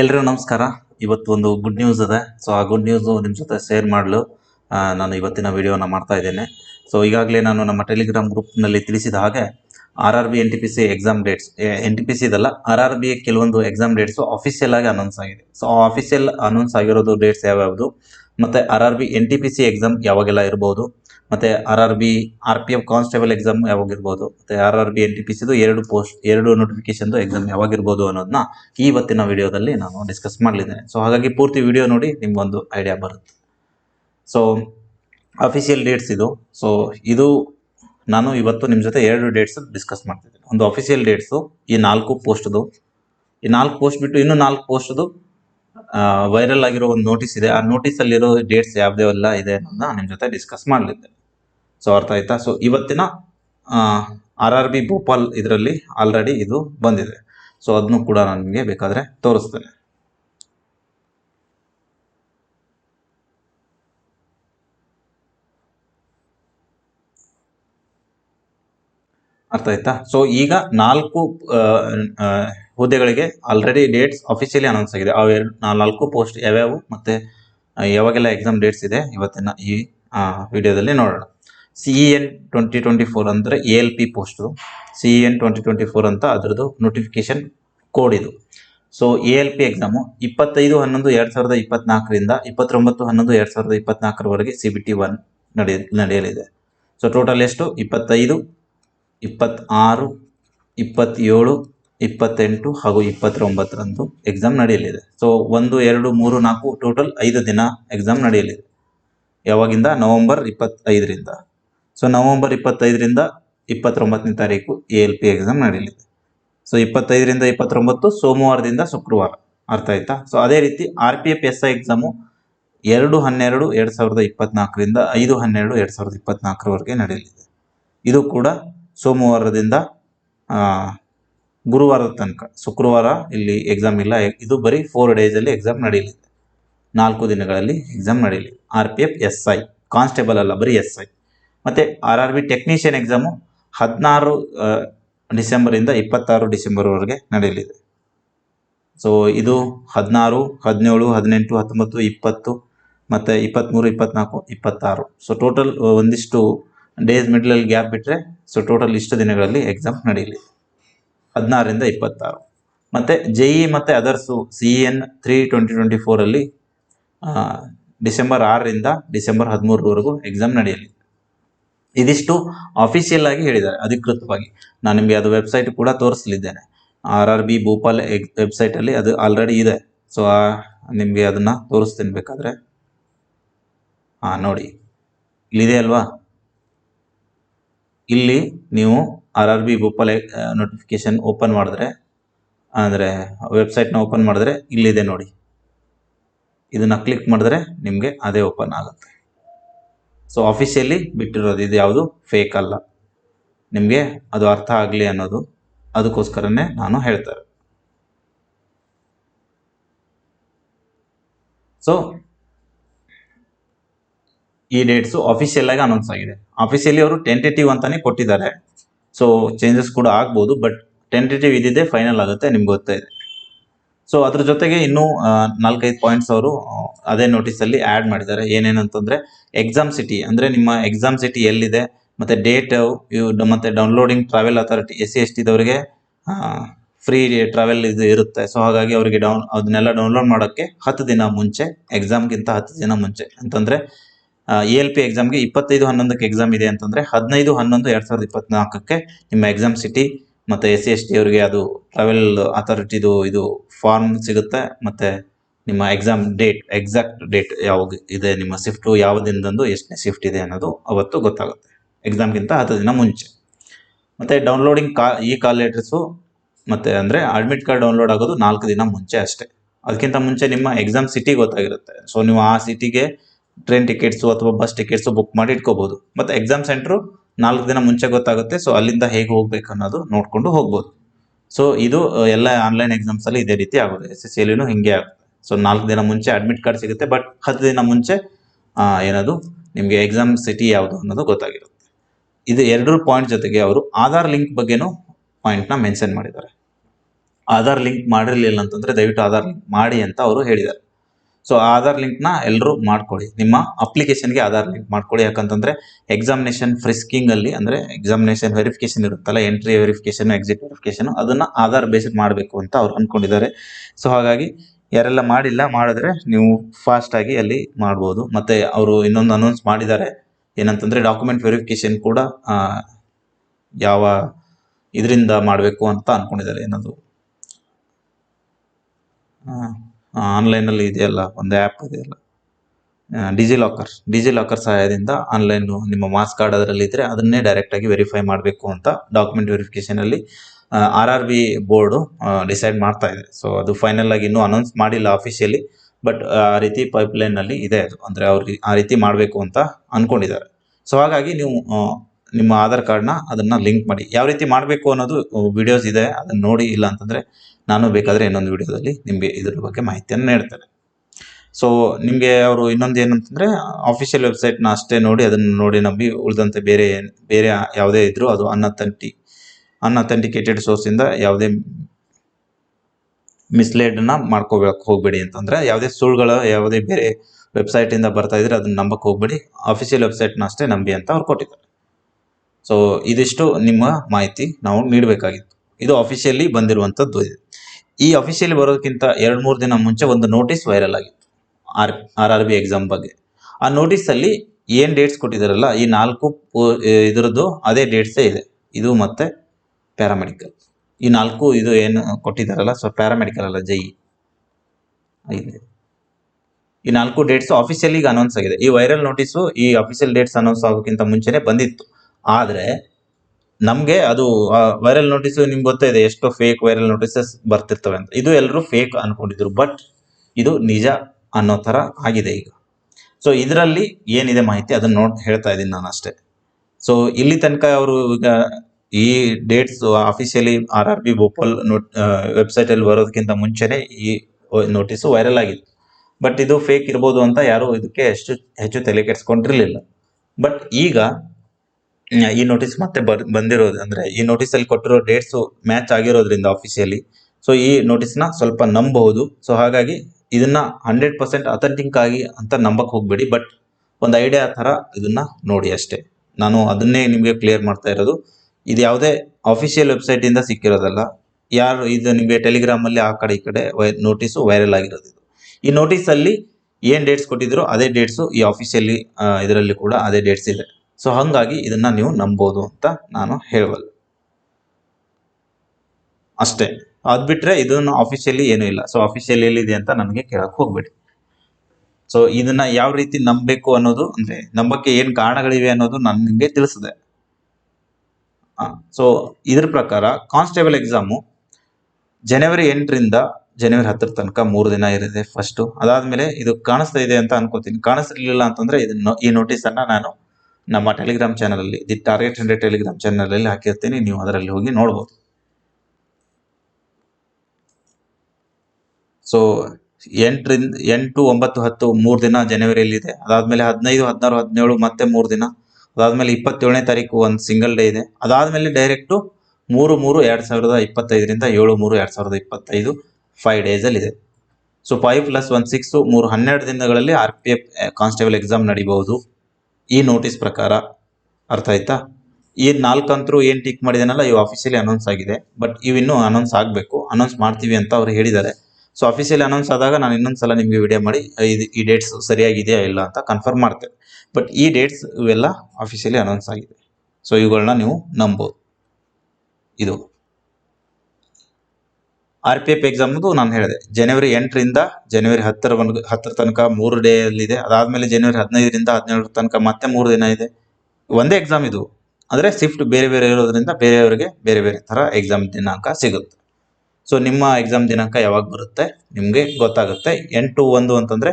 ಎಲ್ರಿಗೂ ನಮಸ್ಕಾರ. ಇವತ್ತು ಒಂದು ಗುಡ್ ನ್ಯೂಸ್ ಇದೆ. ಸೊ ಆ ಗುಡ್ ನ್ಯೂಸು ನಿಮ್ಮ ಜೊತೆ ಶೇರ್ ಮಾಡಲು. ಆ, ನಾನು ಇವತ್ತಿನ ವಿಡಿಯೋನ ಮಾಡ್ತಾ ಇದ್ದೇನೆ. ಸೊ ಈಗಾಗಲೇ ನಾನು ನಮ್ಮ ಟೆಲಿಗ್ರಾಮ್ ಗ್ರೂಪ್ನಲ್ಲಿ ತಿಳಿಸಿದ ಹಾಗೆ R R B N T P C exam dates N T P C ಇದಲ್ಲ ಆರ್ ಆರ್ ಬಿ ಕೆಲವೊಂದು ಎಕ್ಸಾಮ್ ಡೇಟ್ಸು ಅಫಿಷಿಯಲ್ ಆಗಿ ಅನೌನ್ಸ್ ಆಗಿದೆ. ಸೊ ಅಫಿಷಿಯಲ್ ಅನೌನ್ಸ್ ಆಗಿರೋದು ಡೇಟ್ಸ್ ಯಾವ್ಯಾವುದು? ಮತ್ತು R R B N T P C exam ಯಾವಾಗೆಲ್ಲ ಇರ್ಬೋದು? ಮತ್ತು R R B R P F constable exam ಯಾವಾಗ ಇರ್ಬೋದು ಮತ್ತು R R B N T P ಸಿದು ಎರಡು ಪೋಸ್ಟ್ ಎರಡು ನೋಟಿಫಿಕೇಶನ್ದು ಎಕ್ಸಾಮ್ ಯಾವಾಗ ಇರ್ಬೋದು ಅನ್ನೋದನ್ನ ಇವತ್ತಿನ ವಿಡಿಯೋದಲ್ಲಿ ನಾನು ಡಿಸ್ಕಸ್ ಮಾಡಲಿದ್ದೇನೆ. ಸೊ ಹಾಗಾಗಿ ಪೂರ್ತಿ ವಿಡಿಯೋ ನೋಡಿ, ನಿಮಗೊಂದು ಐಡಿಯಾ ಬರುತ್ತೆ. ಸೊ ಅಫಿಷಿಯಲ್ ಡೇಟ್ಸ್ ಇದು. ಸೊ ಇದು ನಾನು ಇವತ್ತು ನಿಮ್ಮ ಜೊತೆ ಎರಡು ಡೇಟ್ಸ್ ಡಿಸ್ಕಸ್ ಮಾಡ್ತಿದ್ದೀನಿ. ಒಂದು ಅಫಿಷಿಯಲ್ ಡೇಟ್ಸು ಈ ನಾಲ್ಕು ಪೋಸ್ಟ್ದು ಈ ನಾಲ್ಕು ಪೋಸ್ಟ್ ಬಿಟ್ಟು ಇನ್ನೂ ನಾಲ್ಕು ಪೋಸ್ಟ್ದು ವೈರಲ್ ಆಗಿರೋ ಒಂದು ನೋಟಿಸ್ ಇದೆ. ಆ ನೋಟಿಸಲ್ಲಿರೋ ಡೇಟ್ಸ್ ಯಾವುದೇ ಎಲ್ಲ ಇದೆ ಅನ್ನೋದನ್ನ ನಿಮ್ಮ ಜೊತೆ ಡಿಸ್ಕಸ್ ಮಾಡಲಿದ್ದೆ. ಸೊ ಅರ್ಥ ಆಯ್ತಾ? ಸೊ ಇವತ್ತಿನ ಆರ್ ಆರ್ ಬಿ ಭೋಪಾಲ್ ಇದರಲ್ಲಿ ಆಲ್ರೆಡಿ ಇದು ಬಂದಿದೆ. ಸೊ ಅದನ್ನು ಕೂಡ ನಾನು ನಿಮಗೆ ಬೇಕಾದರೆ ತೋರಿಸ್ತೇನೆ. ಅರ್ಥ ಆಯ್ತಾ? ಸೊ ಈಗ ನಾಲ್ಕು ಆ, ಆ, ಹುದ್ದೆಗಳಿಗೆ ಆಲ್ರೆಡಿ ಡೇಟ್ಸ್ ಅಫಿಷಿಯಲಿ ಅನೌನ್ಸ್ ಆಗಿದೆ. ಎರಡು ನಾಲ್ಕು ಪೋಸ್ಟ್ ಯಾವ್ಯಾವು ಮತ್ತೆ ಆ, ಯಾವಾಗೆಲ್ಲ ಎಕ್ಸಾಮ್ ಡೇಟ್ಸ್ ಇದೆ ಇವತ್ತಿನ ಈ ವಿಡಿಯೋದಲ್ಲಿ ನೋಡೋಣ. C E N twenty twenty four ಅಂದರೆ A L P post C N twenty twenty four ಅಂತ ಅದರದ್ದು ನೋಟಿಫಿಕೇಶನ್ ಕೋಡ್ ಇದು. So A L P exam ಇಪ್ಪತ್ತೈದು, ಹನ್ನೊಂದು, ಎರಡು ಸಾವಿರದ ಇಪ್ಪತ್ನಾಲ್ಕರಿಂದ ಇಪ್ಪತ್ತೊಂಬತ್ತು, ಹನ್ನೊಂದು, ಎರಡು ಸಾವಿರದ ಇಪ್ಪತ್ನಾಲ್ಕರವರೆಗೆ ಸಿ ಬಿ ಟಿ ಒನ್ ನಡೆಯ ನಡೆಯಲಿದೆ. ಸೊ ಟೋಟಲ್ ಎಷ್ಟು? ಇಪ್ಪತ್ತೈದು, ಇಪ್ಪತ್ತಾರು, ಇಪ್ಪತ್ತೇಳು, ಇಪ್ಪತ್ತೆಂಟು ಹಾಗೂ ಇಪ್ಪತ್ತೊಂಬತ್ತರಂದು ಎಕ್ಸಾಮ್ ನಡೆಯಲಿದೆ. ಸೊ ಒಂದು, ಎರಡು, ಮೂರು, ನಾಲ್ಕು ಟೋಟಲ್ ಐದು ದಿನ ಎಕ್ಸಾಮ್ ನಡೆಯಲಿದೆ. ಯಾವಾಗಿಂದ? ನವಂಬರ್ ಇಪ್ಪತ್ತೈದರಿಂದ. ಸೊ ನವೆಂಬರ್ ಇಪ್ಪತ್ತೈದರಿಂದ ಇಪ್ಪತ್ತೊಂಬತ್ತನೇ ತಾರೀಕು ಎ ಎಲ್ ಪಿ ಎಕ್ಸಾಮ್ ನಡೆಯಲಿದೆ ಸೊ ಇಪ್ಪತ್ತೈದರಿಂದ ಇಪ್ಪತ್ತೊಂಬತ್ತು ಸೋಮವಾರದಿಂದ ಶುಕ್ರವಾರ. ಅರ್ಥ ಆಯ್ತಾ? ಸೊ ಅದೇ ರೀತಿ R P F S I exam ಎರಡು ಹನ್ನೆರಡು ಎರಡು ಸಾವಿರದ ಇಪ್ಪತ್ನಾಲ್ಕರಿಂದ ಐದು ಹನ್ನೆರಡು ಎರಡು ಸಾವಿರದ ಇಪ್ಪತ್ನಾಲ್ಕರವರೆಗೆ ನಡೆಯಲಿದೆ ಇದು ಕೂಡ ಸೋಮವಾರದಿಂದ ಗುರುವಾರದ ತನಕ. ಶುಕ್ರವಾರ ಇಲ್ಲಿ ಎಕ್ಸಾಮ್ ಇಲ್ಲ. ಇದು ಬರೀ ಫೋರ್ ಡೇಸಲ್ಲಿ ಎಕ್ಸಾಮ್ ನಡೆಯಲಿದೆ ನಾಲ್ಕು ದಿನಗಳಲ್ಲಿ ಎಕ್ಸಾಮ್ ನಡೆಯಲಿದೆ R P F S I constable ಅಲ್ಲ, ಬರೀ ಎಸ್ ಐ ಮತ್ತು R R B technician exam ಹದಿನಾರು ಡಿಸೆಂಬರಿಂದ ಇಪ್ಪತ್ತಾರು ಡಿಸೆಂಬರ್ವರೆಗೆ ನಡೆಯಲಿದೆ ಸೊ ಇದು ಹದಿನಾರು, ಹದಿನೇಳು, ಹದಿನೆಂಟು, ಹತ್ತೊಂಬತ್ತು, ಇಪ್ಪತ್ತು, ಮತ್ತು ಇಪ್ಪತ್ತ್ಮೂರು ಇಪ್ಪತ್ನಾಲ್ಕು, ಇಪ್ಪತ್ತಾರು. ಸೊ ಟೋಟಲ್ ಒಂದಿಷ್ಟು ಡೇಸ್ ಮಿಡ್ಲಲ್ಲಿ ಗ್ಯಾಪ್ ಬಿಟ್ಟರೆ ಸೊ ಟೋಟಲ್ ಇಷ್ಟು ದಿನಗಳಲ್ಲಿ ಎಕ್ಸಾಮ್ ನಡೆಯಲಿ ಹದಿನಾರರಿಂದ ಇಪ್ಪತ್ತಾರು. ಮತ್ತು ಜೆ ಇ ಮತ್ತು others C N three twenty twenty ಫೋರಲ್ಲಿ December ಆರರಿಂದ ಡಿಸೆಂಬರ್ ಹದಿಮೂರರವರೆಗೂ ಎಕ್ಸಾಮ್ ನಡೆಯಲಿದೆ ಇದಿಷ್ಟು ಅಫಿಷಿಯಲ್ ಆಗಿ ಹೇಳಿದ್ದಾರೆ. ಅಧಿಕೃತವಾಗಿ. ನಾನು ನಿಮಗೆ ಅದು ವೆಬ್ಸೈಟ್ ಕೂಡ ತೋರಿಸಲಿದ್ದೇನೆ. ಆರ್ ಆರ್ ಬಿ ಭೋಪಾಲ್ ಎಗ್ ವೆಬ್ಸೈಟಲ್ಲಿ ಅದು ಆಲ್ರೆಡಿ ಇದೆ. ಸೊ ನಿಮಗೆ ಅದನ್ನು ತೋರಿಸ್ತೀನಿ ಬೇಕಾದರೆ. ಹಾಂ, ನೋಡಿ. ಇಲ್ಲಿದೆ ಅಲ್ವಾ? ಇಲ್ಲಿ ನೀವು R R B Bhopal notification open ಮಾಡಿದ್ರೆ, ಅಂದರೆ ವೆಬ್ಸೈಟ್ನ ಓಪನ್ ಮಾಡಿದ್ರೆ ಇಲ್ಲಿದೆ ನೋಡಿ. ಇದನ್ನು ಕ್ಲಿಕ್ ಮಾಡಿದ್ರೆ ನಿಮಗೆ ಅದೇ ಓಪನ್ ಆಗುತ್ತೆ. ಸೊ ಅಫಿಷಿಯಲಿ ಬಿಟ್ಟಿರೋದು ಇದು ಯಾವುದು? ಫೇಕ್ ಅಲ್ಲ. ನಿಮಗೆ ಅದು ಅರ್ಥ ಆಗಲಿ ಅನ್ನೋದು. ಅದಕ್ಕೋಸ್ಕರನೇ ನಾನು ಹೇಳ್ತಾರೆ ಸೊ ಈ ಡೇಟ್ಸು ಅಫಿಷಿಯಲ್ ಆಗಿ ಅನೌನ್ಸ್ ಆಗಿದೆ. ಅಫಿಷಿಯಲಿ ಅವರು ಟೆಂಟೇಟಿವ್ ಅಂತಾನೆ ಕೊಟ್ಟಿದ್ದಾರೆ. ಸೊ ಚೇಂಜಸ್ ಕೂಡ ಆಗ್ಬೋದು ಬಟ್ ಟೆಂಟೇಟಿವ್ ಇದಿದೆ ಫೈನಲ್ ಆಗುತ್ತೆ, ನಿಮ್ಗೆ ಗೊತ್ತೇ ಇದೆ. ಸೊ ಅದ್ರ ಜೊತೆಗೆ ಇನ್ನೂ ನಾಲ್ಕೈದು ಪಾಯಿಂಟ್ಸ್ ಅವರು ಅದೇ ನೋಟಿಸಲ್ಲಿ ಆ್ಯಡ್ ಮಾಡಿದ್ದಾರೆ. ಏನೇನಂತಂದರೆ ಎಕ್ಸಾಮ್ ಸಿಟಿ ಅಂದರೆ ನಿಮ್ಮ ಎಕ್ಸಾಮ್ ಸಿಟಿ ಎಲ್ಲಿದೆ, ಮತ್ತು ಡೇಟ್ ಮತ್ತು downloading travel authority S C S ಟಿದವರಿಗೆ free travel ಇದು ಇರುತ್ತೆ. ಸೊ ಹಾಗಾಗಿ ಅವರಿಗೆ ಡೌನ್ ಅದನ್ನೆಲ್ಲ ಡೌನ್ಲೋಡ್ ಮಾಡೋಕ್ಕೆ ಹತ್ತು ದಿನ ಮುಂಚೆ ಎಕ್ಸಾಮ್ಗಿಂತ ಹತ್ತು ದಿನ ಮುಂಚೆ. ಅಂತಂದರೆ ಎ ಎಲ್ ಪಿ ಎಕ್ಸಾಮ್ಗೆ ಇಪ್ಪತ್ತೈದು ಹನ್ನೊಂದಕ್ಕೆ ಎಕ್ಸಾಮ್ ಇದೆ ಅಂತಂದರೆ, ಹದಿನೈದು ಹನ್ನೊಂದು ಎರಡು ಸಾವಿರದ ಇಪ್ಪತ್ತ್ನಾಲ್ಕಕ್ಕೆ ನಿಮ್ಮ ಎಕ್ಸಾಮ್ ಸಿಟಿ ಮತ್ತು ಎಸ್ ಸಿ ಎಸ್ ಅವರಿಗೆ ಅದು ಟ್ರಾವೆಲ್ ಅಥಾರಿಟಿದು ಇದು ಫಾರ್ಮ್ ಸಿಗುತ್ತೆ. ಮತ್ತು ನಿಮ್ಮ ಎಕ್ಸಾಮ್ ಡೇಟ್ ಎಕ್ಸಾಕ್ಟ್ ಡೇಟ್ ಯಾವಾಗ ಇದೆ, ನಿಮ್ಮ ಶಿಫ್ಟು ಯಾವ ದಿನದಂದು ಎಷ್ಟನೇ ಶಿಫ್ಟ್ ಇದೆ ಅನ್ನೋದು ಅವತ್ತು ಗೊತ್ತಾಗುತ್ತೆ. ಎಕ್ಸಾಮ್ಗಿಂತ ಹತ್ತು ದಿನ ಮುಂಚೆ. ಮತ್ತು ಡೌನ್ಲೋಡಿಂಗ್ ಕಾ, ಈ ಕಾಲ್ ಲೆಟರ್ಸು ಮತ್ತು ಅಂದರೆ ಅಡ್ಮಿಟ್ ಕಾರ್ಡ್ ಡೌನ್ಲೋಡ್ ಆಗೋದು ನಾಲ್ಕು ದಿನ ಮುಂಚೆ ಅಷ್ಟೇ. ಅದಕ್ಕಿಂತ ಮುಂಚೆ ನಿಮ್ಮ ಎಕ್ಸಾಮ್ ಸಿಟಿ ಗೊತ್ತಾಗಿರುತ್ತೆ. ಸೊ ನೀವು ಆ ಸಿಟಿಗೆ ಟ್ರೈನ್ ಟಿಕೆಟ್ಸು ಅಥವಾ ಬಸ್ ಟಿಕೆಟ್ಸು ಬುಕ್ ಮಾಡಿ ಇಟ್ಕೋಬೋದು. ಮತ್ತು ಎಕ್ಸಾಮ್ ಸೆಂಟ್ರು ನಾಲ್ಕು ದಿನ ಮುಂಚೆ ಗೊತ್ತಾಗುತ್ತೆ. ಸೊ ಅಲ್ಲಿಂದ ಹೇಗೆ ಹೋಗ್ಬೇಕು ಅನ್ನೋದು ನೋಡಿಕೊಂಡು ಹೋಗ್ಬೋದು. ಸೊ ಇದು ಎಲ್ಲ ಆನ್ಲೈನ್ ಎಕ್ಸಾಮ್ಸಲ್ಲಿ ಇದೇ ರೀತಿ ಆಗೋದು ಎಸ್ ಎಸ್ ಸಿ ಹಿಂಗೆ ಆಗುತ್ತೆ. ಸೊ ನಾಲ್ಕು ದಿನ ಮುಂಚೆ ಅಡ್ಮಿಟ್ ಕಾರ್ಡ್ ಸಿಗುತ್ತೆ. ಬಟ್ ಹತ್ತು ದಿನ ಮುಂಚೆ ಏನದು? ನಿಮಗೆ ಎಕ್ಸಾಮ್ ಸಿಟಿ ಯಾವುದು ಅನ್ನೋದು ಗೊತ್ತಾಗಿರುತ್ತೆ. ಇದು ಎರಡರ ಪಾಯಿಂಟ್ ಜೊತೆಗೆ ಅವರು ಆಧಾರ್ ಲಿಂಕ್ ಬಗ್ಗೆನೂ ಪಾಯಿಂಟ್ನ ಮೆನ್ಷನ್ ಮಾಡಿದ್ದಾರೆ. ಆಧಾರ್ ಲಿಂಕ್ ಮಾಡಿರಲಿಲ್ಲ ಅಂತಂದ್ರೆ ದಯವಿಟ್ಟು ಆಧಾರ್ ಲಿಂಕ್ ಮಾಡಿ ಅಂತ ಅವರು ಹೇಳಿದ್ದಾರೆ. ಸೊ ಆಧಾರ್ ಲಿಂಕ್ನ ಎಲ್ಲರೂ ಮಾಡ್ಕೊಳ್ಳಿ. ನಿಮ್ಮ ಅಪ್ಲಿಕೇಶನ್ಗೆ ಆಧಾರ್ ಲಿಂಕ್ ಮಾಡ್ಕೊಳ್ಳಿ. ಯಾಕಂತಂದ್ರೆ ಎಕ್ಸಾಮಿನೇಷನ್ ಫ್ರಿಸ್ಕಿಂಗ್ ಅಲ್ಲಿ, ಅಂದ್ರೆ ಎಕ್ಸಾಮಿನೇಷನ್ ವೆರಿಫಿಕೇಶನ್ ಇರುತ್ತಲ್ಲ ಎಂಟ್ರಿ ವೆರಿಫಿಕೇಶನ್ ಎಕ್ಸಿಟ್ ವೆರಿಫಿಕೇಶನ್ ಅದನ್ನ ಆಧಾರ್ ಬೇಸ್ಡ್ ಮಾಡಬೇಕು ಅಂತ ಅವ್ರು ಅನ್ಕೊಂಡಿದ್ದಾರೆ. ಸೊ ಹಾಗಾಗಿ ಯಾರೆಲ್ಲ ಮಾಡಿಲ್ಲ, ಮಾಡಿದ್ರೆ ನೀವು ಫಾಸ್ಟ್ ಆಗಿ ಅಲ್ಲಿ ಮಾಡ್ಬೋದು. ಮತ್ತೆ ಅವರು ಇನ್ನೊಂದು ಅನೌನ್ಸ್ ಮಾಡಿದ್ದಾರೆ. ಏನಂತಂದ್ರೆ ಡಾಕ್ಯುಮೆಂಟ್ ವೆರಿಫಿಕೇಶನ್ ಕೂಡ ಯಾವ ಇದರಿಂದ ಮಾಡಬೇಕು ಅಂತ ಅನ್ಕೊಂಡಿದ್ದಾರೆ. ಏನದು? ಆನ್ಲೈನಲ್ಲಿ ಇದೆಯಲ್ಲ, ಒಂದು ಆ್ಯಪ್ ಇದೆಯಲ್ಲ. ಡಿಜಿ ಲಾಕರ್ ಡಿಜಿ ಲಾಕರ್ ಸಹಾಯದಿಂದ ಆನ್ಲೈನ್ ನಿಮ್ಮ ಮಾಸ್ ಕಾರ್ಡ್ ಅದರಲ್ಲಿ ಇದ್ರೆ ಅದನ್ನೇ ಡೈರೆಕ್ಟ್ ಆಗಿ ವೆರಿಫೈ ಮಾಡಬೇಕು ಅಂತ ಡಾಕ್ಯುಮೆಂಟ್ ವೆರಿಫಿಕೇಶನ್ ಅಲ್ಲಿ R R B board decide ಮಾಡ್ತಾ ಇದೆ. ಸೊ ಅದು ಫೈನಲ್ ಆಗಿ ಇನ್ನೂ ಅನೌನ್ಸ್ ಮಾಡಿಲ್ಲ ಅಫಿಷಿಯಲಿ ಬಟ್ ಆ ರೀತಿ ಪೈಪ್ಲೈನ್ ಅಲ್ಲಿ ಇದೆ ಅದು. ಅಂದ್ರೆ ಅವ್ರು ಆ ರೀತಿ ಮಾಡಬೇಕು ಅಂತ ಅನ್ಕೊಂಡಿದ್ದಾರೆ. ಸೊ ಹಾಗಾಗಿ ನೀವು ನಿಮ್ಮ ಆಧಾರ್ ಕಾರ್ಡ್ನ ಅದನ್ನ ಲಿಂಕ್ ಮಾಡಿ. ಯಾವ ರೀತಿ ಮಾಡಬೇಕು ಅನ್ನೋದು ವಿಡಿಯೋಸ್ ಇದೆ, ಅದನ್ನ ನೋಡಿ ಇಲ್ಲ ಅಂತಂದ್ರೆ ನಾನು ಬೇಕಾದರೆ ಇನ್ನೊಂದು ವಿಡಿಯೋದಲ್ಲಿ ನಿಮಗೆ ಇದರ ಬಗ್ಗೆ ಮಾಹಿತಿಯನ್ನು ನೀಡ್ತಾರೆ ಸೊ ನಿಮಗೆ ಅವರು ಇನ್ನೊಂದು ಏನಂತಂದರೆ ಆಫಿಷಿಯಲ್ ವೆಬ್ಸೈಟ್ನ ಅಷ್ಟೇ ನೋಡಿ, ಅದನ್ನು ನೋಡಿ ನಂಬಿ, ಉಳಿದಂತೆ ಬೇರೆ ಬೇರೆ ಯಾವುದೇ ಇದ್ದರೂ ಅದು ಅನ್ಅಥೆಂಟಿ ಅನ್ಅಥೆಂಟಿಕೇಟೆಡ್ ಸೋರ್ಸಿಂದ ಯಾವುದೇ ಮಿಸ್ಲೇಡನ್ನ ಮಾಡ್ಕೋಬೇಕು, ಹೋಗಬೇಡಿ ಅಂತಂದರೆ, ಯಾವುದೇ ಸುಳ್ಳುಗಳು ಯಾವುದೇ ಬೇರೆ ವೆಬ್ಸೈಟಿಂದ ಬರ್ತಾ ಇದ್ರೆ ಅದನ್ನು ನಂಬಕ್ಕೆ ಹೋಗ್ಬೇಡಿ. ಆಫಿಷಿಯಲ್ ವೆಬ್ಸೈಟ್ನ ಅಷ್ಟೇ ನಂಬಿ ಅಂತ ಅವ್ರು ಕೊಟ್ಟಿದ್ದಾರೆ. ಸೊ ಇದಿಷ್ಟು ನಿಮ್ಮ ಮಾಹಿತಿ ನಾವು ನೀಡಬೇಕಾಗಿತ್ತು. ಇದು ಅಫಿಷಿಯಲಿ ಬಂದಿರುವಂಥದ್ದು ಇದೆ. ಈ ಅಫಿಷಿಯಲಿ ಬರೋದಕ್ಕಿಂತ ಎರಡು ಮೂರು ದಿನ ಮುಂಚೆ ಒಂದು ನೋಟಿಸ್ ವೈರಲ್ ಆಗಿತ್ತು R R R B exam ಬಗ್ಗೆ. ಆ ನೋಟಿಸಲ್ಲಿ ಏನು ಡೇಟ್ಸ್ ಕೊಟ್ಟಿದ್ದಾರಲ್ಲ, ಈ ನಾಲ್ಕು ಇದರದ್ದು ಅದೇ ಡೇಟ್ಸೇ ಇದೆ. ಇದು ಮತ್ತು ಪ್ಯಾರಾಮೆಡಿಕಲ್ ಈ ನಾಲ್ಕು ಇದು ಏನು ಕೊಟ್ಟಿದ್ದಾರಲ್ಲ ಸೊ ಪ್ಯಾರಾಮೆಡಿಕಲ್ ಅಲ್ಲ ಜೈ ಇದೆ ಈ ನಾಲ್ಕು ಡೇಟ್ಸ್ ಅಫಿಷಿಯಲಿಗೆ ಅನೌನ್ಸ್ ಆಗಿದೆ. ಈ ವೈರಲ್ ನೋಟಿಸು ಈ ಅಫಿಷಿಯಲ್ ಡೇಟ್ಸ್ ಅನೌನ್ಸ್ ಆಗೋಕ್ಕಿಂತ ಮುಂಚೆನೇ ಬಂದಿತ್ತು. ಆದ್ರೆ ನಮ್ಗೆ ಅದು ವೈರಲ್ ನೋಟಿಸ್ ನಿಮ್ಗೆ ಗೊತ್ತೇ ಇದೆ, ಎಷ್ಟು ಫೇಕ್ ವೈರಲ್ ನೋಟಿಸಸ್ ಬರ್ತಿರ್ತವೆ ಅಂತ. ಇದು ಎಲ್ಲರೂ ಫೇಕ್ ಅನ್ಕೊಂಡಿದ್ರು ಬಟ್ ಇದು ನಿಜ ಅನ್ನೋ ಥರ ಆಗಿದೆ ಈಗ. ಸೊ ಇದರಲ್ಲಿ ಏನಿದೆ ಮಾಹಿತಿ ಅದನ್ನು ನೋಡ್, ಹೇಳ್ತಾ ಇದ್ದೀನಿ ನಾನು ಅಷ್ಟೇ. ಸೊ ಇಲ್ಲಿ ತನಕ ಅವರು ಈಗ ಈ dates officially R R B Bhopal note website ಅಲ್ಲಿ ಬರೋದಕ್ಕಿಂತ ಮುಂಚೆನೆ ಈ ನೋಟಿಸ್ ವೈರಲ್ ಆಗಿತ್ತು. ಬಟ್ ಇದು ಫೇಕ್ ಇರ್ಬೋದು ಅಂತ ಯಾರು ಇದಕ್ಕೆ ಎಷ್ಟು ಹೆಚ್ಚು ತಲೆ ಕೆಡಿಸ್ಕೊಂಡಿರ್ಲಿಲ್ಲ. ಬಟ್ ಈಗ ಈ ನೋಟಿಸ್ ಮತ್ತೆ ಬರ್, ಬಂದಿರೋದು ಅಂದ್ರೆ ಈ ನೋಟಿಸ್ ಅಲ್ಲಿ ಕೊಟ್ಟಿರೋ ಡೇಟ್ಸ್ ಮ್ಯಾಚ್ ಆಗಿರೋದ್ರಿಂದ ಆಫೀಸಿಯಲಿ ಸೊ ಈ ನೋಟಿಸ್ನ ಸ್ವಲ್ಪ ನಂಬಬಹುದು. ಸೊ ಹಾಗಾಗಿ ಇದನ್ನ ಹಂಡ್ರೆಡ್ ಪರ್ಸೆಂಟ್ ಅಥೆಂಟಿಕ್ ಆಗಿ ಅಂತ ನಂಬಕ್ ಹೋಗ್ಬೇಡಿ. ಬಟ್ ಒಂದು ಐಡಿಯಾ ತರ ಇದನ್ನ ನೋಡಿ ಅಷ್ಟೇ. ನಾನು ಅದನ್ನೇ ನಿಮಗೆ ಕ್ಲಿಯರ್ ಮಾಡ್ತಾ ಇರೋದು. ಇದು ಯಾವುದೇ ಅಫಿಷಿಯಲ್ ವೆಬ್ಸೈಟ್ ಇಂದ ಸಿಕ್ಕಿರೋದಲ್ಲ. ಯಾರು ಇದು ನಿಮಗೆ ಟೆಲಿಗ್ರಾಮ್ ಅಲ್ಲಿ ಆ ಕಡೆ ಈ ಕಡೆ ನೋಟಿಸ್ ವೈರಲ್ ಆಗಿರೋದು ಇದು. ಈ ನೋಟಿಸ್ ಅಲ್ಲಿ ಏನ್ ಡೇಟ್ಸ್ ಕೊಟ್ಟಿದ್ರು ಅದೇ ಡೇಟ್ಸ್ ಈ ಆಫೀಸಿಯಲ್ಲಿ ಇದರಲ್ಲಿ ಕೂಡ ಅದೇ ಡೇಟ್ಸ್ ಇದೆ. ಸೊ ಹಾಗಾಗಿ ಇದನ್ನ ನೀವು ನಂಬೋದು ಅಂತ ನಾನು ಹೇಳಬಲ್ಲೆ ಅಷ್ಟೇ. ಅದ್ ಬಿಟ್ರೆ ಇದನ್ನು ಆಫಿಷಿಯಲಿ ಏನೂ ಇಲ್ಲ. ಸೊ ಆಫೀಷಿಯಲ್ ಎಲ್ಲಿದೆ ಅಂತ ನನಗೆ ಕೇಳಕ್ ಹೋಗ್ಬೇಡಿ. ಸೊ ಇದನ್ನ ಯಾವ ರೀತಿ ನಂಬಬೇಕು ಅನ್ನೋದು, ಅಂದ್ರೆ ನಂಬಕ್ಕೆ ಏನು ಕಾರಣಗಳಿವೆ ಅನ್ನೋದು ನಾನು ನಿಮಗೆ ತಿಳಿಸಿದೆ ಸೊ ಇದ್ರ ಪ್ರಕಾರ ಕಾನ್ಸ್ಟೇಬಲ್ ಎಕ್ಸಾಮು ಜನವರಿ ಎಂಟರಿಂದ ಜನವರಿ ಹತ್ತರ ತನಕ ಮೂರು ದಿನ ಇರಿದೆ ಫಸ್ಟ್ ಅದಾದಮೇಲೆ ಇದು ಕಾಣಿಸ್ತಾ ಇದೆ ಅಂತ ಅನ್ಕೋತೀನಿ. ಕಾಣಿಸ್ತಿರ್ಲಿಲ್ಲ ಅಂತಂದ್ರೆ ಇದನ್ನು ಈ ನೋಟಿಸ್ ಅನ್ನ ನಾನು ನಮ್ಮ ಟೆಲಿಗ್ರಾಮ್ ಚಾನಲಲ್ಲಿ ದಿ ಟಾರ್ಗೆಟ್ ಹಂಡ್ರೆಡ್ ಟೆಲಿಗ್ರಾಮ್ ಚಾನಲಲ್ಲಿ ಹಾಕಿರ್ತೀನಿ. ನೀವು ಅದರಲ್ಲಿ ಹೋಗಿ ನೋಡ್ಬೋದು. ಸೊ ಎಂಟರಿಂದ, ಎಂಟು, ಒಂಬತ್ತು, ಹತ್ತು, ಮೂರು ದಿನ ಜನವರಿಯಲ್ಲಿ ಇದೆ ಅದಾದ್ಮೇಲೆ ಹದಿನೈದು, ಹದಿನಾರು, ಹದಿನೇಳು, ಮತ್ತೆ ಮೂರು ದಿನ. ಅದಾದ್ಮೇಲೆ ಇಪ್ಪತ್ತೇಳನೇ ತಾರೀಕು ಒಂದು ಸಿಂಗಲ್ ಡೇ ಇದೆ. ಅದಾದ್ಮೇಲೆ ಡೈರೆಕ್ಟು ಮೂರು ಮೂರು, ಎರಡು ಸಾವಿರದ ಇಪ್ಪತ್ತೈದರಿಂದ ಏಳು, ಮೂರು, ಎರಡು ಸಾವಿರದ ಇಪ್ಪತ್ತೈದು ಫೈವ್ ಡೇಸ್ ಅಲ್ಲಿ ಇದೆ. So five plus one six ಮೂರು ಹನ್ನೆರಡು ದಿನಗಳಲ್ಲಿ R P F constable exam ನಡಿಬಹುದು. ಈ ನೋಟಿಸ್ ಪ್ರಕಾರ ಅರ್ಥ ಆಯ್ತಾ? ಈ ನಾಲ್ಕಂತರೂ ಏನ್ ಟಿಕ್ ಮಾಡಿದಾನಲ್ಲ, ಇವು ಅಫಿಷಿಯಲಿ ಅನೌನ್ಸ್ ಆಗಿದೆ. ಬಟ್ ಇವಿನ್ನೂ ಅನೌನ್ಸ್ ಆಗಬೇಕು. ಅನೌನ್ಸ್ ಮಾಡ್ತೀವಿ ಅಂತ ಅವ್ರು ಹೇಳಿದ್ದಾರೆ. ಸೊ ಅಫಿಷಿಯಲಿ ಅನೌನ್ಸ್ ಆದಾಗ ನಾನು ಇನ್ನೊಂದ್ಸಲ ನಿಮಗೆ ವಿಡಿಯೋ ಮಾಡಿ ಇದು ಈ ಡೇಟ್ಸ್ ಸರಿಯಾಗಿದೆಯಾ ಇಲ್ಲ ಅಂತ ಕನ್ಫರ್ಮ್ ಮಾಡ್ತೇನೆ. ಬಟ್ ಈ ಡೇಟ್ಸ್ ಇವೆಲ್ಲ ಅಫಿಷಿಯಲಿ ಅನೌನ್ಸ್ ಆಗಿದೆ. ಸೊ ಇವುಗಳನ್ನ ನೀವು ನಂಬೋದು. ಇದು. ಆರ್ ಪಿ ಎಫ್ ಎಕ್ಸಾಮ್ದು ನಾನು ಹೇಳಿದೆ. ಜನವರಿ ಎಂಟರಿಂದ ಜನವರಿ ಹತ್ತರ ಹತ್ತರ ತನಕ ಮೂರು ಡೇ ಅಲ್ಲಿದೆ ಅದಾದ್ಮೇಲೆ ಜನವರಿ ಹದಿನೈದರಿಂದ ಹದಿನೇಳರ ತನಕ ಮತ್ತೆ ಮೂರು ದಿನ ಇದೆ. ಒಂದೇ ಎಕ್ಸಾಮ್ ಇದು. ಅಂದರೆ ಶಿಫ್ಟ್ ಬೇರೆ ಬೇರೆ ಇರೋದ್ರಿಂದ ಬೇರೆಯವರಿಗೆ ಬೇರೆ ಬೇರೆ ಥರ ಎಕ್ಸಾಮ್ ದಿನಾಂಕ ಸಿಗುತ್ತೆ. ಸೊ ನಿಮ್ಮ ಎಕ್ಸಾಮ್ ದಿನಾಂಕ ಯಾವಾಗ ಬರುತ್ತೆ? ನಿಮಗೆ ಗೊತ್ತಾಗುತ್ತೆ. ಎಂಟು ಒಂದು ಅಂತಂದರೆ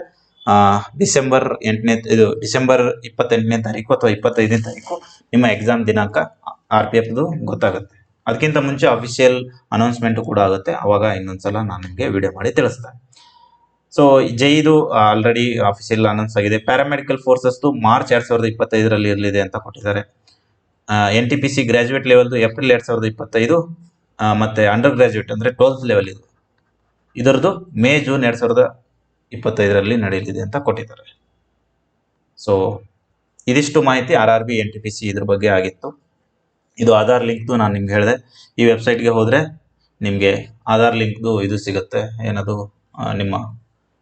ಡಿಸೆಂಬರ್ ಎಂಟನೇ, ಇದು ಡಿಸೆಂಬರ್ ಇಪ್ಪತ್ತೆಂಟನೇ ತಾರೀಕು ಅಥವಾ ಇಪ್ಪತ್ತೈದನೇ ತಾರೀಕು ನಿಮ್ಮ ಎಕ್ಸಾಮ್ ದಿನಾಂಕ ಆರ್ ಪಿ ಎಫ್ದು ಗೊತ್ತಾಗುತ್ತೆ. ಅದಕ್ಕಿಂತ ಮುಂಚೆ ಅಫಿಷಿಯಲ್ ಅನೌನ್ಸ್ಮೆಂಟ್ ಕೂಡ ಆಗುತ್ತೆ. ಅವಾಗ ಇನ್ನೊಂದ್ಸಲ ನಾನು ನಿಮಗೆ ವಿಡಿಯೋ ಮಾಡಿ ತಿಳಿಸ್ತೇನೆ. ಸೊ ಜೈದು ಆಲ್ರೆಡಿ ಅಫಿಷಿಯಲ್ ಅನೌನ್ಸ್ ಆಗಿದೆ. ಪ್ಯಾರಾಮೆಡಿಕಲ್ ಫೋರ್ಸಸ್ದು ಮಾರ್ಚ್ ಎರಡು ಸಾವಿರದ ಇಪ್ಪತ್ತೈದರಲ್ಲಿ ಇರಲಿದೆ ಅಂತ ಕೊಟ್ಟಿದ್ದಾರೆ. N T P C graduate ಲೆವೆಲ್ದು April ಎರಡ್ ಸಾವಿರದ ಇಪ್ಪತ್ತೈದು ಮತ್ತೆ ಅಂಡರ್ ಗ್ರಾಜ್ಯುಯೇಟ್ ಅಂದರೆ ಟ್ವೆಲ್ತ್ ಲೆವೆಲ್ ಇದು. ಇದರದ್ದು ಮೇ, ಜೂನ್ ಎರಡು ಸಾವಿರದ ಇಪ್ಪತ್ತೈದರಲ್ಲಿ ನಡೆಯಲಿದೆ ಅಂತ ಕೊಟ್ಟಿದ್ದಾರೆ. ಸೊ ಇದಿಷ್ಟು ಮಾಹಿತಿ R R B N T P C ಇದ್ರ ಬಗ್ಗೆ ಆಗಿತ್ತು. ಇದು ಆಧಾರ್ ಲಿಂಕ್ದು ನಾನು ನಿಮ್ಗೆ ಹೇಳಿದೆ. ಈ ವೆಬ್ಸೈಟ್ಗೆ ಹೋದರೆ ನಿಮಗೆ ಆಧಾರ್ ಲಿಂಕ್ದು ಇದು ಸಿಗುತ್ತೆ. ಏನದು? ನಿಮ್ಮ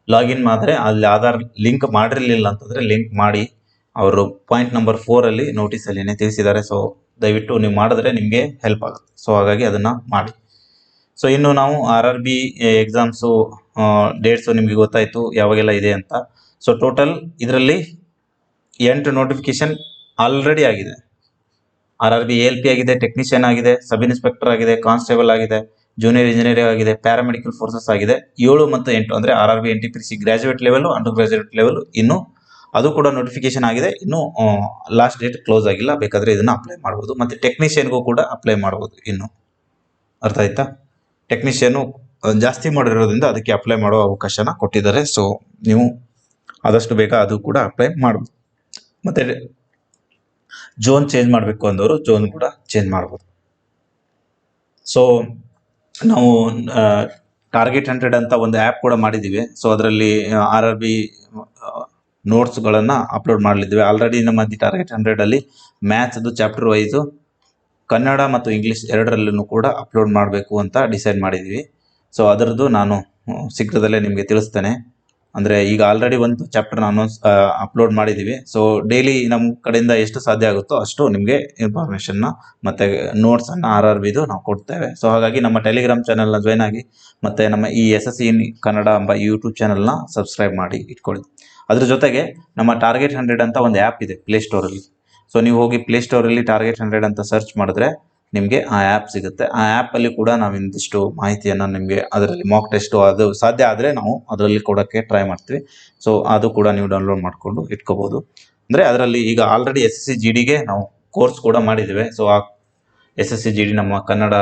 ಲಾಗಿನ್ ಮಾಡಿದ್ರೆ ಅಲ್ಲಿ ಆಧಾರ್ ಲಿಂಕ್ ಮಾಡಿರಲಿಲ್ಲ ಅಂತಂದರೆ ಲಿಂಕ್ ಮಾಡಿ ಅವರು ಪಾಯಿಂಟ್ ನಂಬರ್ ಫೋರಲ್ಲಿ ನೋಟಿಸಲ್ಲಿನೇ ತಿಳಿಸಿದ್ದಾರೆ. ಸೊ ದಯವಿಟ್ಟು ನೀವು ಮಾಡಿದ್ರೆ ನಿಮಗೆ ಹೆಲ್ಪ್ ಆಗುತ್ತೆ. ಸೊ ಹಾಗಾಗಿ ಅದನ್ನು ಮಾಡಿ. ಸೊ ಇನ್ನು ನಾವು R R B exams dates ನಿಮಗೆ ಗೊತ್ತಾಯಿತು, ಯಾವಾಗೆಲ್ಲ ಇದೆ ಅಂತ. ಸೊ ಟೋಟಲ್ ಇದರಲ್ಲಿ ಎಂಟು ನೋಟಿಫಿಕೇಶನ್ ಆಲ್ರೆಡಿ ಆಗಿದೆ. R R B L P ಆಗಿದೆ, ಟೆಕ್ನಿಷಿಯನ್ ಆಗಿದೆ, ಸಬ್ ಇನ್ಸ್ಪೆಕ್ಟರ್ ಆಗಿದೆ, ಕಾನ್ಸ್ಟೇಬಲ್ ಆಗಿದೆ, ಜೂನಿಯರ್ ಇಂಜಿನಿಯರಿಂಗ್ ಆಗಿದೆ, ಪ್ಯಾರಾಮೆಡಿಕಲ್ ಫೋರ್ಸಸ್ ಆಗಿದೆ. ಏಳು ಮತ್ತು ಎಂಟು ಅಂದರೆ R R B N T P C graduate level undergraduate level ಇನ್ನು ಅದು ಕೂಡ ನೋಟಿಫಿಕೇಶನ್ ಆಗಿದೆ. ಇನ್ನು ಲಾಸ್ಟ್ ಡೇಟ್ ಕ್ಲೋಸ್ ಆಗಿಲ್ಲ. ಬೇಕಾದರೆ ಇದನ್ನು ಅಪ್ಲೈ ಮಾಡ್ಬೋದು. ಮತ್ತು ಟೆಕ್ನಿಷಿಯನ್ಗೂ ಕೂಡ ಅಪ್ಲೈ ಮಾಡ್ಬೋದು ಇನ್ನು. ಅರ್ಥ ಆಯ್ತಾ? ಟೆಕ್ನಿಷಿಯನ್ನು ಜಾಸ್ತಿ ಮಾಡಿರೋದ್ರಿಂದ ಅದಕ್ಕೆ ಅಪ್ಲೈ ಮಾಡೋ ಅವಕಾಶನ ಕೊಟ್ಟಿದ್ದಾರೆ. ಸೊ ನೀವು ಆದಷ್ಟು ಬೇಗ ಅದು ಕೂಡ ಅಪ್ಲೈ ಮಾಡ್ಬೋದು. ಮತ್ತು ಜೋನ್ ಚೇಂಜ್ ಮಾಡಬೇಕು ಅಂದವರು ಜೋನ್ ಕೂಡ ಚೇಂಜ್ ಮಾಡ್ಬೋದು. ಸೊ ನಾವು ಟಾರ್ಗೆಟ್ ಹಂಡ್ರೆಡ್ ಅಂತ ಒಂದು ಆ್ಯಪ್ ಕೂಡ ಮಾಡಿದ್ದೀವಿ. ಸೊ ಅದರಲ್ಲಿ ಆರ್ ಆರ್ ಬಿ ನೋಟ್ಸ್ಗಳನ್ನು ಅಪ್ಲೋಡ್ ಮಾಡಲಿದ್ದೀವಿ. ಆಲ್ರೆಡಿ ನಮ್ಮ ದಿ ಟಾರ್ಗೆಟ್ ಹಂಡ್ರೆಡಲ್ಲಿ ಮ್ಯಾಥ್ಸ್ದು ಚಾಪ್ಟರ್ ವೈಸು ಕನ್ನಡ ಮತ್ತು ಇಂಗ್ಲೀಷ್ ಎರಡರಲ್ಲೂ ಕೂಡ ಅಪ್ಲೋಡ್ ಮಾಡಬೇಕು ಅಂತ ಡಿಸೈಡ್ ಮಾಡಿದ್ದೀವಿ. ಸೊ ಅದರದ್ದು ನಾನು ಶೀಘ್ರದಲ್ಲೇ ನಿಮಗೆ ತಿಳಿಸ್ತೇನೆ. ಅಂದರೆ ಈಗ ಆಲ್ರೆಡಿ ಒಂದು ಚಾಪ್ಟರ್ ಅನೌನ್ಸ್ ಅಪ್ಲೋಡ್ ಮಾಡಿದ್ದೀವಿ ಸೊ ಡೈಲಿ ನಮ್ಮ ಕಡೆಯಿಂದ ಎಷ್ಟು ಸಾಧ್ಯ ಆಗುತ್ತೋ ಅಷ್ಟು ನಿಮಗೆ ಇನ್ಫಾರ್ಮೇಷನ್ನ ಮತ್ತು ನೋಟ್ಸನ್ನು ಆರ್ ಆರ್ ಬಿದು ನಾವು ಕೊಡ್ತೇವೆ. ಸೊ ಹಾಗಾಗಿ ನಮ್ಮ ಟೆಲಿಗ್ರಾಮ್ ಚಾನಲ್ನ ಜಾಯ್ನ್ ಆಗಿ ಮತ್ತು ನಮ್ಮ ಈ ಎಸ್ ಎಸ್ ಇನ್ ಕನ್ನಡ ಎಂಬ ಯೂಟ್ಯೂಬ್ ಚಾನಲ್ನ ಸಬ್ಸ್ಕ್ರೈಬ್ ಮಾಡಿ ಇಟ್ಕೊಳ್ಳಿ. ಅದ್ರ ಜೊತೆಗೆ ನಮ್ಮ ಟಾರ್ಗೆಟ್ ಹಂಡ್ರೆಡ್ ಅಂತ ಒಂದು ಆ್ಯಪ್ ಇದೆ ಪ್ಲೇಸ್ಟೋರಲ್ಲಿ ಸೊ ನೀವು ಹೋಗಿ ಪ್ಲೇಸ್ಟೋರಲ್ಲಿ ಟಾರ್ಗೆಟ್ ಹಂಡ್ರೆಡ್ ಅಂತ ಸರ್ಚ್ ಮಾಡಿದ್ರೆ ನಿಮಗೆ ಆ ಆ್ಯಪ್ ಸಿಗುತ್ತೆ. ಆ ಆ್ಯಪಲ್ಲಿ ಕೂಡ ನಾವು ಇಂದಿಷ್ಟು ಮಾಹಿತಿಯನ್ನು ನಿಮಗೆ ಅದರಲ್ಲಿ ಮಾಕ್ ಟೆಸ್ಟು ಅದು ಸಾಧ್ಯ ಆದರೆ ನಾವು ಅದರಲ್ಲಿ ಕೊಡೋಕ್ಕೆ ಟ್ರೈ ಮಾಡ್ತೀವಿ. ಸೊ ಅದು ಕೂಡ ನೀವು ಡೌನ್ಲೋಡ್ ಮಾಡಿಕೊಂಡು ಇಟ್ಕೋಬೋದು. ಅಂದರೆ ಅದರಲ್ಲಿ ಈಗ already S S C G ಡಿಗೆ ನಾವು ಕೋರ್ಸ್ ಕೂಡ ಮಾಡಿದ್ದೇವೆ. ಸೊ ಆ S S C G D ನಮ್ಮ ಕನ್ನಡ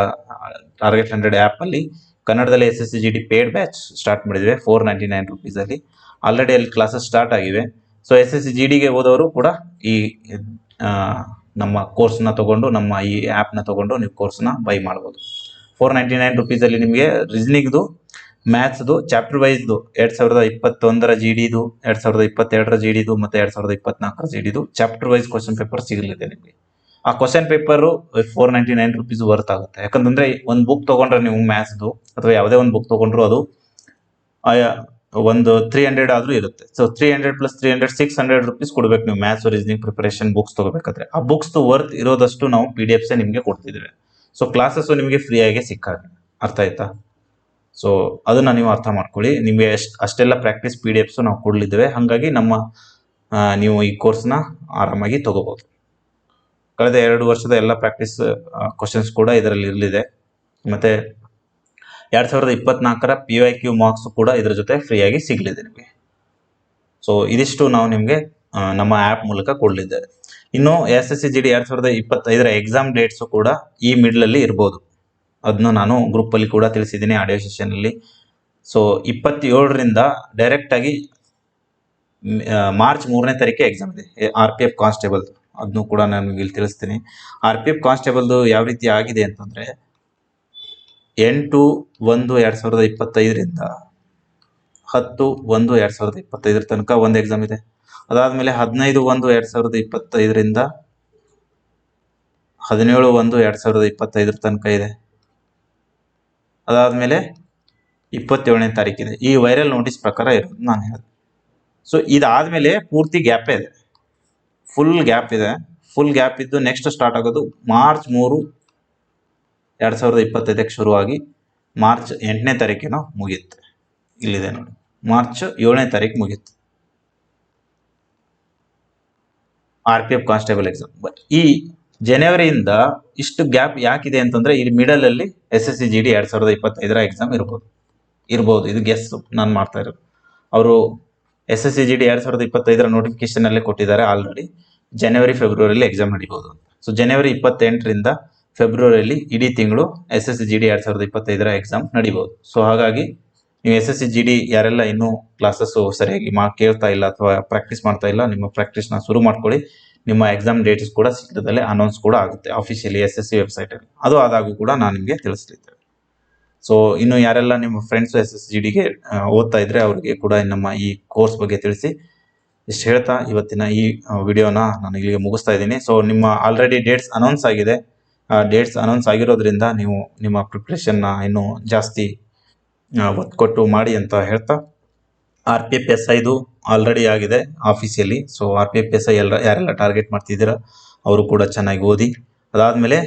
ಟಾರ್ಗೆಟ್ ಹಂಡ್ರೆಡ್ ಆ್ಯಪಲ್ಲಿ ಕನ್ನಡದಲ್ಲಿ S S C G D paid batch start ಮಾಡಿದ್ದೇವೆ. ಫೋರ್ ನೈಂಟಿ ನೈನ್ ರುಪೀಸಲ್ಲಿ ಆಲ್ರೆಡಿ ಅಲ್ಲಿ ಕ್ಲಾಸಸ್ ಸ್ಟಾರ್ಟ್ ಆಗಿವೆ. So S S C G ಡಿಗೆ ಹೋದವರು ಕೂಡ ಈ ನಮ್ಮ ಕೋರ್ಸ್ನ ತೊಗೊಂಡು, ನಮ್ಮ ಈ ಆ್ಯಪ್ನ ತೊಗೊಂಡು ನೀವು ಕೋರ್ಸ್ನ ಬೈ ಮಾಡ್ಬೋದು. ಫೋರ್ ನೈಂಟಿ ನೈನ್ ರುಪೀಸಲ್ಲಿ ನಿಮಗೆ ರೀಸ್ನಿಂಗ್ದು ಮ್ಯಾಥ್ಸ್ದು ಚಾಪ್ಟರ್ ವೈಸ್ದು ಎರಡು ಸಾವಿರದ ಇಪ್ಪತ್ತೊಂದರ ಜಿ ಡಿದು ಎರಡು ಸಾವಿರದ ಇಪ್ಪತ್ತೆರಡರ ಜಿ ಡಿದು ಮತ್ತು ಎರಡು ಸಾವಿರದ ಇಪ್ಪತ್ನಾಲ್ಕರ ಜಿ ಡಿದು ಚಾಪ್ಟರ್ ವೈಸ್ ಕ್ವಶನ್ ಪೇಪರ್ ಸಿಗಲಿದೆ ನಿಮಗೆ. ಆ question paper four ninety nine rupees worth ಆಗುತ್ತೆ. ಯಾಕಂತಂದರೆ ಒಂದು ಬುಕ್ ತೊಗೊಂಡ್ರೆ ನೀವು ಮ್ಯಾಥ್ಸ್ದು ಅಥವಾ ಯಾವುದೇ ಒಂದು ಬುಕ್ ತೊಗೊಂಡ್ರು ಅದು ಒಂದು ತ್ರೀ ಹಂಡ್ರೆಡ್ ಆದರೂ ಇರುತ್ತೆ. So three hundred plus three hundred six hundred rupees ಕೊಡಬೇಕು ನೀವು ಮ್ಯಾಥ್ಸ್ ರೀಸನಿಂಗ್ ಪ್ರಿಪರೇಷನ್ ಬುಕ್ಸ್ ತಗೋಬೇಕಾದ್ರೆ. ಆ ಬುಕ್ಸ್ ವರ್ತ್ ಇರೋದಷ್ಟು ನಾವು ಪಿ ಡಿ ಎಫ್ಸೇ ನಿಮಗೆ ಕೊಡ್ತಿದ್ದೇವೆ. ಸೊ ಕ್ಲಾಸಸ್ಸು ನಿಮಗೆ ಫ್ರೀಯಾಗಿ ಸಿಕ್ಕಾಗ. ಅರ್ಥ ಆಯ್ತಾ? ಸೊ ಅದನ್ನು ನೀವು ಅರ್ಥ ಮಾಡ್ಕೊಳ್ಳಿ. ನಿಮಗೆ ಎಷ್ಟು, ಅಷ್ಟೆಲ್ಲ ಪ್ರಾಕ್ಟೀಸ್ ಪಿ ಡಿ ಎಫ್ಸು ನಾವು ಕೊಡಲಿದ್ದೇವೆ. ಹಾಗಾಗಿ ನಮ್ಮ ನೀವು ಈ ಕೋರ್ಸ್ನ ಆರಾಮಾಗಿ ತಗೋಬೋದು. ಕಳೆದ ಎರಡು ವರ್ಷದ ಎಲ್ಲ ಪ್ರಾಕ್ಟೀಸ್ ಕ್ವಶನ್ಸ್ ಕೂಡ ಇದರಲ್ಲಿ ಇರಲಿದೆ. ಮತ್ತು ಎರಡು ಸಾವಿರದ ಇಪ್ಪತ್ನಾಲ್ಕರ ಪಿ ವೈ ಕ್ಯೂ ಮಾರ್ಕ್ಸ್ ಕೂಡ ಇದ್ರ ಜೊತೆ ಫ್ರೀಯಾಗಿ ಸಿಗಲಿದೆ ನಿಮಗೆ. ಸೊ ಇದಿಷ್ಟು ನಾವು ನಿಮಗೆ ನಮ್ಮ ಆ್ಯಪ್ ಮೂಲಕ ಕೊಡಲಿದ್ದೇವೆ. ಇನ್ನು S S C G D ಎರಡು ಸಾವಿರದ ಇಪ್ಪತ್ತೈದರ ಎಕ್ಸಾಮ್ ಡೇಟ್ಸು ಕೂಡ ಈ ಮಿಡ್ಲಲ್ಲಿ ಇರ್ಬೋದು. ಅದನ್ನು ನಾನು ಗ್ರೂಪಲ್ಲಿ ಕೂಡ ತಿಳಿಸಿದ್ದೀನಿ ಆಡಿಯೋ ಸೆಷನಲ್ಲಿ ಸೊ ಇಪ್ಪತ್ತೇಳರಿಂದ ಡೈರೆಕ್ಟಾಗಿ ಮಾರ್ಚ್ ಮೂರನೇ ತಾರೀಕೆ ಎಕ್ಸಾಮ್ ಇದೆ. ಆರ್ ಪಿ ಎಫ್ ಕಾನ್ಸ್ಟೇಬಲ್ದು ಅದನ್ನು ಕೂಡ ನಾನು ಇಲ್ಲಿ ತಿಳಿಸ್ತೀನಿ. ಆರ್ ಪಿ ಎಫ್ ಕಾನ್ಸ್ಟೇಬಲ್ದು ಯಾವ ರೀತಿ ಆಗಿದೆ ಅಂತಂದರೆ ಎಂಟು ಒಂದು ಎರಡು ಸಾವಿರದ ಇಪ್ಪತ್ತೈದರಿಂದ ಹತ್ತು ಒಂದು ಎರಡು ಸಾವಿರದ ಇಪ್ಪತ್ತೈದರ ತನಕ ಒಂದು ಎಕ್ಸಾಮ್ ಇದೆ. ಅದಾದಮೇಲೆ ಹದಿನೈದು ಒಂದು ಎರಡು ಸಾವಿರದ ಇಪ್ಪತ್ತೈದರಿಂದ ಹದಿನೇಳು ಒಂದು ಎರಡು ಸಾವಿರದ ಇಪ್ಪತ್ತೈದರ ತನಕ ಇದೆ. ಅದಾದಮೇಲೆ ಇಪ್ಪತ್ತೇಳನೇ ತಾರೀಕಿದೆ ಈ ವೈರಲ್ ನೋಟಿಸ್ ಪ್ರಕಾರ ಇರೋದು ನಾನು ಹೇಳಿದೆ. ಸೊ ಇದಾದಮೇಲೆ ಪೂರ್ತಿ ಗ್ಯಾಪೇ ಇದೆ. ಫುಲ್ ಗ್ಯಾಪ್ ಇದೆ. ಫುಲ್ ಗ್ಯಾಪ್ ಇದ್ದು ನೆಕ್ಸ್ಟ್ ಸ್ಟಾರ್ಟ್ ಆಗೋದು ಮಾರ್ಚ್ ಮೂರು ಎರಡು ಸಾವಿರದ ಇಪ್ಪತ್ತೈದಕ್ಕೆ ಶುರುವಾಗಿ ಮಾರ್ಚ್ ಎಂಟನೇ ತಾರೀಕಿನ ಮುಗಿಯುತ್ತೆ. ಇಲ್ಲಿದೆ ನೋಡಿ. ಮಾರ್ಚ್ ಏಳನೇ ತಾರೀಕು ಮುಗಿಯುತ್ತೆ. R P F constable exam. But ಈ ಜನವರಿಯಿಂದ ಇಷ್ಟು ಗ್ಯಾಪ್ ಯಾಕಿದೆ ಅಂತಂದ್ರೆ ಇಲ್ಲಿ ಮಿಡಲ್ ಅಲ್ಲಿ S S C G D ಎರಡು ಸಾವಿರದ ಇಪ್ಪತ್ತೈದರ ಎಕ್ಸಾಮ್ ಇರ್ಬೋದು. ಇರ್ಬೋದು. ಇದು ಗೆಸ್ ನಾನು ಮಾಡ್ತಾ ಇರೋದು. ಅವರು S S C G D ಎರಡು ಸಾವಿರದ ಇಪ್ಪತ್ತೈದರ ನೋಟಿಫಿಕೇಶನ್ ಅಲ್ಲೇ ಕೊಟ್ಟಿದ್ದಾರೆ ಆಲ್ರೆಡಿ ಜನವರಿ ಫೆಬ್ರವರಿಲಿ ಎಕ್ಸಾಮ್ ನಡೀಬೋದು ಸೊ ಜನವರಿ ಇಪ್ಪತ್ತೆಂಟರಿಂದ ಫೆಬ್ರವರಿಯಲ್ಲಿ ಇಡೀ ತಿಂಗಳು S S C G D ಎರಡು ಸಾವಿರದ ಇಪ್ಪತ್ತೈದರ ಎಕ್ಸಾಮ್ ನಡಿಬೋದು. ಸೊ ಹಾಗಾಗಿ ನೀವು S S C G D ಯಾರೆಲ್ಲ ಇನ್ನೂ ಕ್ಲಾಸಸ್ಸು ಸರಿಯಾಗಿ ಮಾ, ಕೇಳ್ತಾ ಇಲ್ಲ ಅಥವಾ ಪ್ರಾಕ್ಟೀಸ್ ಮಾಡ್ತಾ ಇಲ್ಲ, ನಿಮ್ಮ ಪ್ರಾಕ್ಟೀಸ್ನ ಶುರು ಮಾಡ್ಕೊಳ್ಳಿ. ನಿಮ್ಮ ಎಕ್ಸಾಮ್ ಡೇಟ್ಸ್ ಕೂಡ ಶೀಘ್ರದಲ್ಲೇ ಅನೌನ್ಸ್ ಕೂಡ ಆಗುತ್ತೆ ಅಫಿಷಿಯಲಿ ಎಸ್ ಎಸ್ ಸಿ ವೆಬ್ಸೈಟಲ್ಲಿ ಅದು ಆದಾಗೂ ಕೂಡ ನಾನು ನಿಮಗೆ ತಿಳಿಸ್ತಿದ್ದೇನೆ ಸೊ ಇನ್ನು ಯಾರೆಲ್ಲ ನಿಮ್ಮ ಫ್ರೆಂಡ್ಸು ಎಸ್ ಎಸ್ ಜಿ ಡಿಗೆ ಓದ್ತಾ ಇದ್ದರೆ ಅವರಿಗೆ ಕೂಡ ನಮ್ಮ ಈ ಕೋರ್ಸ್ ಬಗ್ಗೆ ತಿಳಿಸಿ. ಇಷ್ಟು ಹೇಳ್ತಾ ಇವತ್ತಿನ ಈ ವಿಡಿಯೋನ ನಾನು ಇಲ್ಲಿಗೆ ಮುಗಿಸ್ತಾ ಇದ್ದೀನಿ. ಸೊ ನಿಮ್ಮ ಆಲ್ರೆಡಿ ಡೇಟ್ಸ್ ಅನೌನ್ಸ್ ಆಗಿದೆ. ಡೇಟ್ಸ್ ಅನೌನ್ಸ್ ಆಗಿರೋದ್ರಿಂದ ನೀವು ನಿಮ್ಮ ಪ್ರಿಪ್ರೇಷನ್ನ ಇನ್ನೂ ಜಾಸ್ತಿ ಆ, ಒತ್ತು ಕೊಟ್ಟು ಮಾಡಿ ಅಂತ ಹೇಳ್ತಾ ಆರ್ ಪಿ ಎಫ್ ಎಸ್ ಐದು ಆಲ್ರೆಡಿ ಆಗಿದೆ officially so R P F S I ಎಲ್ಲ ಯಾರೆಲ್ಲ ಟಾರ್ಗೆಟ್ ಮಾಡ್ತಿದ್ದೀರಾ ಅವರು ಕೂಡ ಚೆನ್ನಾಗಿ ಓದಿ. ಅದಾದಮೇಲೆ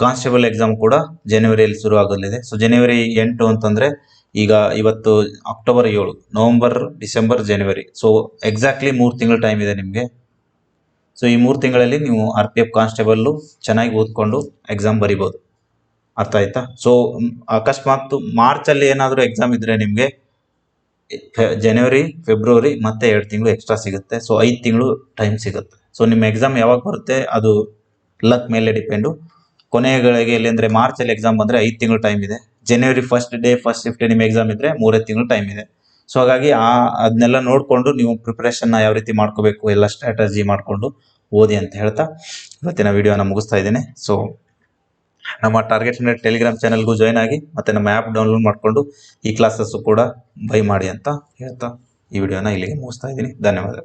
ಕಾನ್ಸ್ಟೇಬಲ್ ಎಕ್ಸಾಮ್ ಕೂಡ ಜನವರಿಯಲ್ಲಿ ಶುರು ಆಗಲಿದೆ. ಸೊ ಜನವರಿ ಎಂಟು ಅಂತಂದರೆ ಈಗ ಇವತ್ತು ಅಕ್ಟೋಬರ್ ಏಳು ನವಂಬರ್ ಡಿಸೆಂಬರ್ ಜನವರಿ ಸೊ ಎಕ್ಸಾಕ್ಟ್ಲಿ ಮೂರು ತಿಂಗಳ ಟೈಮ್ ಇದೆ ನಿಮಗೆ. ಸೊ ಈ ಮೂರು ತಿಂಗಳಲ್ಲಿ ನೀವು ಆರ್ ಪಿ ಎಫ್ ಕಾನ್ಸ್ಟೇಬಲ್ಲು ಚೆನ್ನಾಗಿ ಓದ್ಕೊಂಡು ಎಕ್ಸಾಮ್ ಬರಿಬೋದು. ಅರ್ಥ ಆಯ್ತಾ? ಸೊ ಅಕಸ್ಮಾತ್ ಮಾರ್ಚಲ್ಲಿ ಏನಾದರೂ ಎಕ್ಸಾಮ್ ಇದ್ದರೆ ನಿಮಗೆ ಜನವರಿ ಫೆಬ್ರವರಿ ಮತ್ತೆ ಎರಡು ತಿಂಗಳು ಎಕ್ಸ್ಟ್ರಾ ಸಿಗುತ್ತೆ. ಸೊ ಐದು ತಿಂಗಳು ಟೈಮ್ ಸಿಗುತ್ತೆ. ಸೊ ನಿಮ್ಮ ಎಕ್ಸಾಮ್ ಯಾವಾಗ ಬರುತ್ತೆ ಅದು ಲಕ್ ಮೇಲೆ ಡಿಪೆಂಡು ಕೊನೆಗಳಿಗೆ ಎಲ್ಲಿ ಅಂದರೆ ಮಾರ್ಚಲ್ಲಿ ಎಕ್ಸಾಮ್ ಬಂದರೆ ಐದು ತಿಂಗಳು ಟೈಮ್ ಇದೆ. ಜನವರಿ ಫಸ್ಟ್ ಡೇ ಫಸ್ಟ್ ಶಿಫ್ಟ್ ನಿಮ್ಮ ಎಕ್ಸಾಮ್ ಇದ್ದರೆ ಮೂರೇ ತಿಂಗಳು ಟೈಮ್ ಇದೆ. ಸೊ ಹಾಗಾಗಿ ಆ ಅದನ್ನೆಲ್ಲ ನೋಡಿಕೊಂಡು ನೀವು ಪ್ರಿಪ್ರೇಷನ್ನ ಯಾವ ರೀತಿ ಮಾಡ್ಕೋಬೇಕು, ಎಲ್ಲ ಸ್ಟ್ರಾಟಜಿ ಮಾಡಿಕೊಂಡು ಓದಿ ಅಂತ ಹೇಳ್ತಾ ಇವತ್ತಿನ ವಿಡಿಯೋನ ಮುಗಿಸ್ತಾ ಇದ್ದೀನಿ. ಸೊ ನಮ್ಮ ಟಾರ್ಗೆಟ್ ಅಂದರೆ ಟೆಲಿಗ್ರಾಮ್ ಚಾನಲ್ಗೂ ಜಾಯ್ನ್ ಆಗಿ ಮತ್ತು ನಮ್ಮ ಆ್ಯಪ್ ಡೌನ್ಲೋಡ್ ಮಾಡಿಕೊಂಡು ಈ ಕ್ಲಾಸಸ್ಸು ಕೂಡ ಬೈ ಮಾಡಿ ಅಂತ ಹೇಳ್ತಾ ಈ ವಿಡಿಯೋನ ಇಲ್ಲಿಗೆ ಮುಗಿಸ್ತಾ ಇದ್ದೀನಿ. ಧನ್ಯವಾದ